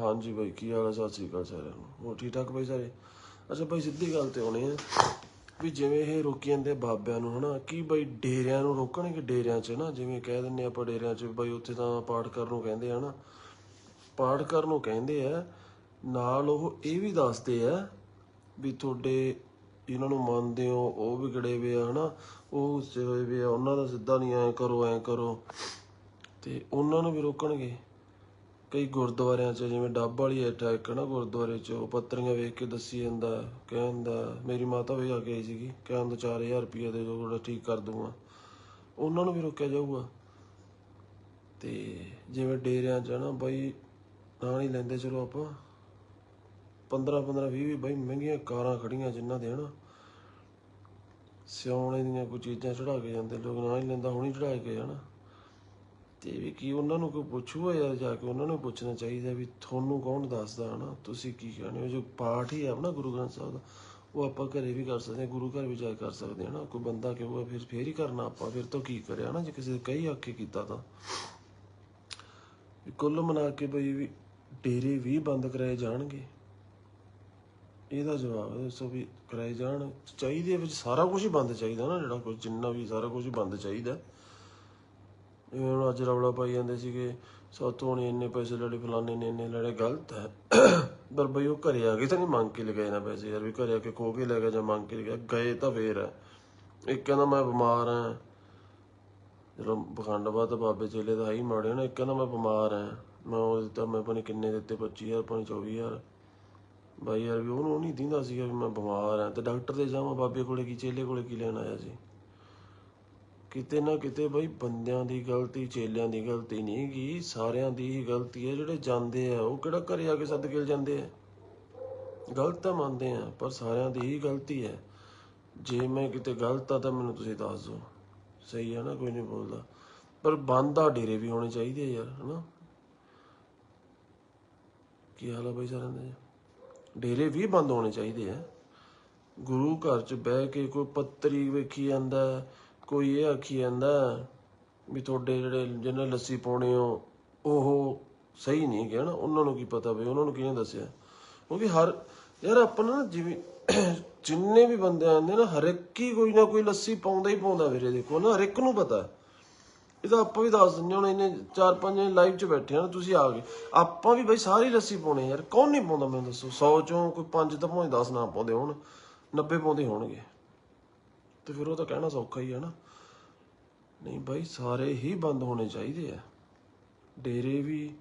ਹਾਂਜੀ ਬਾਈ, ਕੀ ਹਾਲ ਹੈ ਸਤਿ ਸ੍ਰੀ ਅਕਾਲ ਸਾਰਿਆਂ ਨੂੰ। ਹੋਰ ਠੀਕ ਠਾਕ ਬਾਈ ਸਾਰੇ? ਅੱਛਾ ਬਾਈ, ਸਿੱਧੀ ਗੱਲ ਤੇ ਆਉਣੇ ਆ ਵੀ ਜਿਵੇਂ ਇਹ ਰੋਕੀ ਜਾਂਦੇ ਆ ਬਾਬਿਆਂ ਨੂੰ, ਹਨਾ? ਕੀ ਬਾਈ ਡੇਰਿਆਂ ਨੂੰ ਰੋਕਣਗੇ? ਡੇਰਿਆਂ 'ਚ ਨਾ, ਜਿਵੇਂ ਕਹਿ ਦਿੰਨੇ ਆਪਾਂ ਡੇਰਿਆਂ 'ਚ ਬਾਈ ਉੱਥੇ ਤਾਂ ਪਾਠ ਕਰਨ ਨੂੰ ਕਹਿੰਦੇ ਆ ਨਾ ਪਾਠ ਕਰਨ ਨੂੰ ਕਹਿੰਦੇ ਆ, ਨਾਲ ਉਹ ਇਹ ਵੀ ਦੱਸਦੇ ਆ ਵੀ ਤੁਹਾਡੇ ਇਹਨਾਂ ਨੂੰ ਮੰਨਦੇ ਹੋ, ਉਹ ਵਿਗੜੇ ਵੇ ਆ, ਹਨਾ? ਉਹ ਗੁੱਸੇ ਹੋਏ ਵੇ ਆ, ਉਹਨਾਂ ਦਾ ਸਿੱਧਾ ਨਹੀਂ ਐ ਕਰੋ ਐ ਕਰੋ। ਤੇ ਉਹਨਾਂ ਨੂੰ ਵੀ ਰੋਕਣਗੇ? ਕਈ ਗੁਰਦੁਆਰਿਆਂ 'ਚ, ਜਿਵੇਂ ਡੱਬ ਵਾਲੀ ਅਟੈਕ ਨਾ ਗੁਰਦੁਆਰੇ 'ਚ, ਉਹ ਪੱਤਰੀਆਂ ਵੇਖ ਕੇ ਦੱਸੀ ਜਾਂਦਾ, ਕਹਿੰਦਾ, ਮੇਰੀ ਮਾਤਾ ਵੀ ਆ ਕੇ ਆਈ ਸੀਗੀ ਕਹਿੰਦਾ 4000 ਰੁਪਏ ਦੇ ਜੋ ਥੋੜਾ ਠੀਕ ਕਰ ਦੂੰਗਾ ਉਹਨਾਂ ਨੂੰ ਵੀ ਰੋਕਿਆ ਜਾਊਗਾ। ਤੇ ਜਿਵੇਂ ਡੇਰਿਆਂ 'ਚ ਨਾ ਬਾਈ, ਨਾਂ ਨਹੀਂ ਲੈਂਦੇ, ਚਲੋ ਆਪਾਂ। 15 15 20 20 ਬਾਈ, ਮਹਿੰਗੀਆਂ ਕਾਰਾਂ ਖੜੀਆਂ ਜਿਨ੍ਹਾਂ ਦੇ, ਹਨਾ। ਸਿਆਉਣੇ ਦੀਆਂ ਕੋਈ ਚੀਜ਼ਾਂ ਚੜਾ ਕੇ ਜਾਂਦੇ, ਲੋਕ ਨਾਂ ਹੀ ਲੈਂਦਾ, ਹੁਣੀ ਚੜਾ ਕੇ, ਹਨਾ। ਤੇ ਵੀ ਕੀ ਉਹਨਾਂ ਨੂੰ ਕੋਈ ਪੁੱਛੂਗਾ ਯਾਰ ਜਾ ਕੇ ਉਹਨਾਂ ਨੂੰ ਪੁੱਛਣਾ ਚਾਹੀਦਾ ਵੀ ਤੁਹਾਨੂੰ ਕੌਣ ਦੱਸਦਾ ਹਨਾ? ਤੁਸੀਂ ਕੀ ਕਹਿੰਦੇ ਹੋ? ਜੋ ਪਾਠ ਹੀ ਹੈ ਨਾ ਗੁਰੂ ਗ੍ਰੰਥ ਸਾਹਿਬ ਦਾ, ਉਹ ਆਪਾਂ ਘਰੇ ਵੀ ਕਰ ਸਕਦੇ ਹਾਂ, ਗੁਰੂ ਘਰ ਵੀ ਜਾ ਕੇ ਕਰ ਸਕਦੇ ਹਾਂ ਨਾ ਕੋਈ ਬੰਦਾ ਕਹੂਗਾ ਫਿਰ ਫੇਰ ਹੀ ਕਰਨਾ ਆਪਾਂ, ਫਿਰ ਤੋਂ ਕੀ ਕਰਿਆ ਨਾ ਜੇ ਕਿਸੇ ਦੇ ਕਈ ਆਕੇ ਕੀਤਾ ਤਾਂ। ਕੁੱਲ ਮਨਾ ਕੇ ਬਈ ਵੀ ਡੇਰੇ ਵੀ ਬੰਦ ਕਰਾਏ ਜਾਣਗੇ। ਇਹਦਾ ਜਵਾਬ ਹੈ ਦੱਸੋ ਵੀ ਕਰਾਏ ਜਾਣ ਚਾਹੀਦੇ ਵਿੱਚ ਸਾਰਾ ਕੁਝ ਹੀ ਬੰਦ ਚਾਹੀਦਾ ਨਾ ਜਿਹੜਾ ਕੁਝ ਜਿੰਨਾ ਵੀ ਸਾਰਾ ਕੁਝ ਬੰਦ ਚਾਹੀਦਾ। ਜਿਵੇਂ ਹੁਣ ਅੱਜ ਰੌਲਾ ਪਾਈ ਜਾਂਦੇ ਸੀਗੇ ਸਾਤੋਂ ਨੇ ਇੰਨੇ ਪੈਸੇ ਲੜੇ ਫਲਾਣੇ ਨੇ, ਇੰਨੇ ਲੜੇ ਗਲਤ ਹੈ। ਪਰ ਬਈ ਉਹ ਘਰੇ ਆ ਕੇ ਤਾਂ ਨਹੀਂ ਮੰਗ ਕੇ ਲਗਾਏ ਨਾ ਪੈਸੇ ਯਾਰ, ਵੀ ਘਰੇ ਆ ਕੇ ਖੋ ਕੇ ਲੈ ਗਿਆ ਜਾਂ ਮੰਗ ਕੇ ਲਗਾਏ। ਗਏ ਤਾਂ ਫੇਰ ਹੈ। ਇੱਕ ਕਹਿੰਦਾ ਮੈਂ ਬਿਮਾਰ ਹਾਂ। ਜਦੋਂ ਬਖੰਡਵਾ ਤਾਂ ਬਾਬੇ ਚੇਲੇ ਦਾ ਹੈ ਹੀ ਮਾੜੇ ਨਾ ਇੱਕ ਕਹਿੰਦਾ ਮੈਂ ਬਿਮਾਰ ਹਾਂ। ਮੈਂ ਉਹ ਦਿੱਤਾ, ਮੈਂ ਪਤਾ ਕਿੰਨੇ ਦਿੱਤੇ 25000 ਪਤਾ ਨੀ 24000 ਬਾਈ ਯਾਰ ਵੀ ਉਹਨੂੰ ਨਹੀਂ ਦਿੰਦਾ ਸੀਗਾ ਵੀ ਮੈਂ ਬਿਮਾਰ ਹਾਂ। ਤੇ ਡਾਕਟਰ ਦੇ ਜਾਵਾਂ, ਬਾਬੇ ਕੋਲੇ ਕੀ, ਚੇਲੇ ਕੋਲੇ ਕੀ ਲੈਣ ਆਇਆ ਸੀ? ਕਿਤੇ ਨਾ ਕਿਤੇ ਬਈ ਬੰਦਿਆਂ ਦੀ ਗਲਤੀ, ਚੇਲਿਆਂ ਦੀ ਗਲਤੀ ਨਹੀਂ ਗੀ, ਸਾਰਿਆਂ ਦੀ ਹੀ ਗਲਤੀ ਹੈ। ਜਿਹੜੇ ਜਾਂਦੇ ਆ, ਉਹ ਕਿਹੜਾ ਘਰੇ ਆ ਕੇ ਸੱਦ ਜਾਂਦੇ ਆ? ਗਲਤ ਤਾਂ ਮੰਨਦੇ ਆ, ਪਰ ਸਾਰਿਆਂ ਦੀ ਹੀ ਗਲਤੀ ਹੈ। ਜੇ ਮੈਂ ਕਿਤੇ ਗਲਤ ਆ ਤਾਂ ਮੈਨੂੰ ਤੁਸੀਂ ਦੱਸ ਦਿਓ। ਸਹੀ ਹੈ ਨਾ, ਕੋਈ ਨਹੀਂ ਬੋਲਦਾ। ਪਰ ਬੰਦ ਆ, ਡੇਰੇ ਵੀ ਹੋਣੇ ਚਾਹੀਦੇ ਆ ਯਾਰ, ਹਨਾ? ਕੀ ਹਾਲ ਆ ਬਈ ਸਾਰਿਆਂ ਦਾ? ਡੇਰੇ ਵੀ ਬੰਦ ਹੋਣੇ ਚਾਹੀਦੇ ਆ। ਗੁਰੂ ਘਰ ਚ ਬਹਿ ਕੇ ਕੋਈ ਪੱਤਰੀ ਵੇਖੀ ਜਾਂਦਾ ਕੋਈ ਇਹ ਆਖੀ ਜਾਂਦਾ ਵੀ ਤੁਹਾਡੇ ਜਿਹੜੇ ਜਿਹਨਾਂ ਲੱਸੀ ਪਾਉਣੇ ਹੋ ਉਹ ਸਹੀ ਨਹੀਂ ਹੈਗੇ ਨਾ ਉਹਨਾਂ ਨੂੰ ਕੀ ਪਤਾ ਵੀ, ਉਹਨਾਂ ਨੂੰ ਕਿਹਨੇ ਦੱਸਿਆ? ਕਿਉਂਕਿ ਹਰ, ਯਾਰ ਆਪਾਂ ਨਾ ਜਿਵੇਂ ਜਿੰਨੇ ਵੀ ਬੰਦੇ ਆਉਂਦੇ ਨਾ, ਹਰ ਇੱਕ ਹੀ ਕੋਈ ਨਾ ਕੋਈ ਲੱਸੀ ਪਾਉਂਦਾ ਹੀ ਪਾਉਂਦਾ ਵੀਰੇ, ਦੇਖੋ ਨਾ, ਹਰ ਇੱਕ ਨੂੰ ਪਤਾ। ਇਹ ਤਾਂ ਆਪਾਂ ਵੀ ਦੱਸ ਦਿੰਦੇ ਹੁਣ ਇਹਨੇ ਚਾਰ ਪੰਜ ਲਾਈਵ 'ਚ ਬੈਠੇ ਆ ਤੁਸੀਂ ਆ ਗਏ ਆਪਾਂ ਵੀ ਬਈ ਸਾਰੀ ਲੱਸੀ ਪਾਉਣੇ ਯਾਰ, ਕੌਣ ਨਹੀਂ ਪਾਉਂਦਾ ਮੈਨੂੰ ਦੱਸੋ? 100 ਚੋਂ ਕੋਈ 5 ਤਾਂ ਭਾਵੇਂ 10 ਨਾ ਪਾਉਂਦੇ ਹੋਣ 90 ਪਾਉਂਦੇ ਹੋਣਗੇ। ਤੇ ਫਿਰ ਉਹ ਤਾਂ ਕਹਿਣਾ ਸੌਖਾ ਹੀ ਹੈ ਨਾ। ਨਹੀਂ ਬਾਈ, ਸਾਰੇ ਹੀ ਬੰਦ ਹੋਣੇ ਚਾਹੀਦੇ ਆ। ਡੇਰੇ ਵੀ